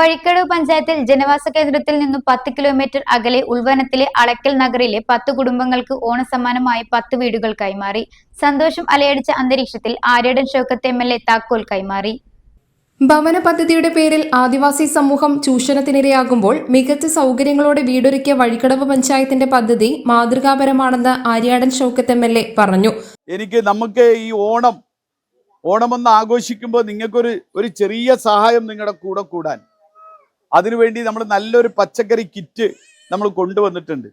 വഴിക്കടവ് പഞ്ചായത്തിൽ ജനവാസ കേന്ദ്രത്തിൽ നിന്നും പത്ത് കിലോമീറ്റർ അകലെ ഉൾവനത്തിലെ അളക്കൽ നഗറിലെ പത്ത് കുടുംബങ്ങൾക്ക് ഓണസമ്മാനമായി പത്ത് വീടുകൾ കൈമാറി. സന്തോഷം അലയടിച്ച അന്തരീക്ഷത്തിൽ Aryadan Shoukath M L A താക്കോൽ കൈമാറി. ഭവന പദ്ധതിയുടെ പേരിൽ ആദിവാസി സമൂഹം ചൂഷണത്തിനിരയാകുമ്പോൾ മികച്ച സൗകര്യങ്ങളോടെ വീടൊരുക്കിയ വഴിക്കടവ് പഞ്ചായത്തിന്റെ പദ്ധതി മാതൃകാപരമാണെന്ന് Aryadan Shoukath M L A പറഞ്ഞു. എനിക്ക് നമുക്ക് ഈ ഓണം ഓണമെന്ന് ആഘോഷിക്കുമ്പോൾ നിങ്ങൾക്കൊരു ഒരു ചെറിയ സഹായം നിങ്ങളുടെ കൂടെ കൂടാൻ. അതിനുവേണ്ടി നമ്മൾ നല്ലൊരു പച്ചക്കറി കിറ്റ് നമ്മൾ കൊണ്ടുവന്നിട്ടുണ്ട്.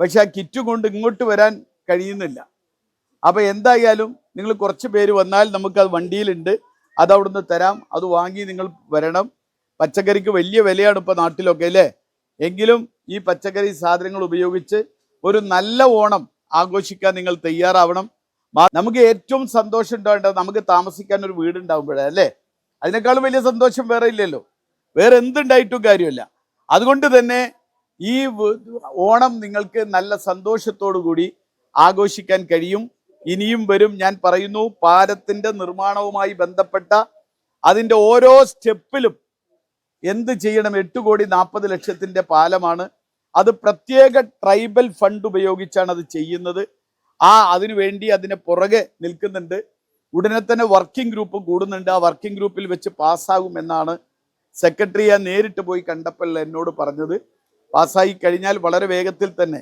പക്ഷെ ആ കിറ്റ് കൊണ്ട് ഇങ്ങോട്ട് വരാൻ കഴിയുന്നില്ല. അപ്പോൾ എന്തായാലും നിങ്ങൾ കുറച്ച് പേര് വന്നാൽ നമുക്കത് വണ്ടിയിലുണ്ട്. അത് അവിടുന്ന് തരാം. അത് വാങ്ങി നിങ്ങൾ വരണം. പച്ചക്കറിക്ക് വലിയ വിലയാണ് ഇപ്പോൾ നാട്ടിലൊക്കെ അല്ലേ? എങ്കിലും ഈ പച്ചക്കറി സാധനങ്ങൾ ഉപയോഗിച്ച് ഒരു നല്ല ഓണം ആഘോഷിക്കാൻ നിങ്ങൾ തയ്യാറാവണം. നമുക്ക് ഏറ്റവും സന്തോഷം ഉണ്ടാവേണ്ടത് നമുക്ക് താമസിക്കാൻ ഒരു വീടുണ്ടാവുമ്പോഴേ അല്ലേ? അതിനേക്കാളും വലിയ സന്തോഷം വേറെ ഇല്ലല്ലോ. വേറെ എന്തുണ്ടായിട്ടും കാര്യമില്ല. അതുകൊണ്ട് തന്നെ ഈ ഓണം നിങ്ങൾക്ക് നല്ല സന്തോഷത്തോടു കൂടി ആഘോഷിക്കാൻ കഴിയും. ഇനിയും വരും. ഞാൻ പറയുന്നു പാലത്തിന്റെ നിർമ്മാണവുമായി ബന്ധപ്പെട്ട അതിന്റെ ഓരോ സ്റ്റെപ്പിലും എന്ത് ചെയ്യണം? എട്ട് കോടി നാൽപ്പത് ലക്ഷത്തിന്റെ പാലമാണ്. അത് പ്രത്യേക ട്രൈബൽ ഫണ്ട് ഉപയോഗിച്ചാണ് അത് ചെയ്യുന്നത്. ആ അതിനു വേണ്ടി അതിന് പുറകെ നിൽക്കുന്നുണ്ട്. ഉടനെ തന്നെ വർക്കിംഗ് ഗ്രൂപ്പ് കൂടുന്നുണ്ട്. ആ വർക്കിംഗ് ഗ്രൂപ്പിൽ വെച്ച് പാസ്സാകും എന്നാണ് സെക്രട്ടറി ഞാൻ നേരിട്ട് പോയി കണ്ടപ്പോൾ എന്നോട് പറഞ്ഞത്. പാസ്സായി കഴിഞ്ഞാൽ വളരെ വേഗത്തിൽ തന്നെ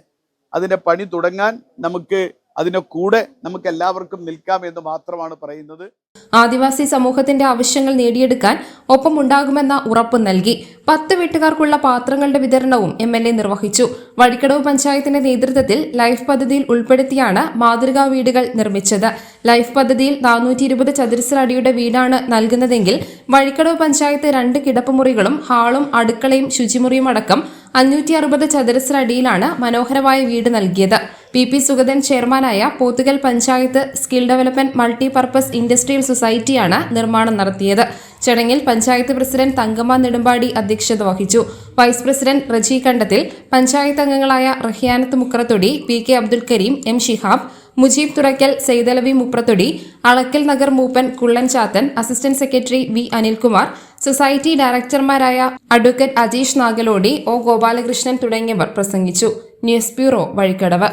അതിന്റെ പണി തുടങ്ങാൻ നമുക്ക് അതിന്റെ കൂടെ നമുക്ക് എല്ലാവർക്കും നിൽക്കാം എന്ന് മാത്രമാണ് പറയുന്നത്. ആദിവാസി സമൂഹത്തിന്റെ ആവശ്യങ്ങൾ നേടിയെടുക്കാൻ ഒപ്പമുണ്ടാകുമെന്ന ഉറപ്പ് നൽകി പത്ത് വീട്ടുകാർക്കുള്ള പാത്രങ്ങളുടെ വിതരണവും എം എൽ എ നിർവഹിച്ചു. വഴിക്കടവ് പഞ്ചായത്തിന്റെ നേതൃത്വത്തിൽ ലൈഫ് പദ്ധതിയിൽ ഉൾപ്പെടുത്തിയാണ് മാതൃകാ വീടുകൾ നിർമ്മിച്ചത്. ലൈഫ് പദ്ധതിയിൽ നാനൂറ്റി ഇരുപത് ചതുരശ്ര അടിയുടെ വീടാണ് നൽകുന്നതെങ്കിൽ വഴിക്കടവ് പഞ്ചായത്ത് രണ്ട് കിടപ്പുമുറികളും ഹാളും അടുക്കളയും ശുചിമുറിയും അടക്കം അഞ്ഞൂറ്റി അറുപത് ചതുരശ്ര അടിയിലാണ് മനോഹരമായ വീട് നൽകിയത്. പി പി സുഗതൻ ചെയർമാനായ Pothukal panchayat skill development multipurpose industrial സൊസൈറ്റിയാണ് നിർമ്മാണം നടത്തിയത്. ചടങ്ങിൽ പഞ്ചായത്ത് പ്രസിഡന്റ് തങ്കമ്മ നെടുമ്പാടി അധ്യക്ഷത വഹിച്ചു. വൈസ് പ്രസിഡന്റ് റജി കണ്ടത്തിൽ പഞ്ചായത്ത് അംഗങ്ങളായ Rahiyanath Mukrathodi P K Abdul Kareem M Shihab Mujeeb Thurakkal Saithalavi Muprathodi Alakkal Nagar Mooppan Kullan Chathan assistant secretary V Anilkumar society ഡയറക്ടർമാരായ advocate Ajeesh Nagalodi O Gopalakrishnan തുടങ്ങിയവർ പ്രസംഗിച്ചു. News bureau Vazhikkadavu.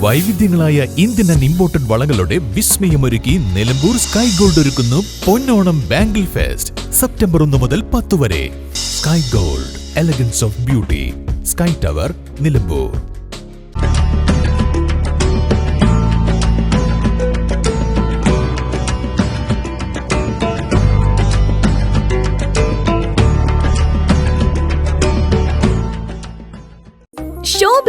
വൈവിധ്യങ്ങളായ Indian and imported വളകളുടെ വിസ്മയമൊരുക്കി Nilambur sky gold ഒരുക്കുന്നു Ponnonam bangle fest September ഒന്ന് മുതൽ പത്ത് വരെ. Sky gold elegance of beauty. Sky tower Nilambur.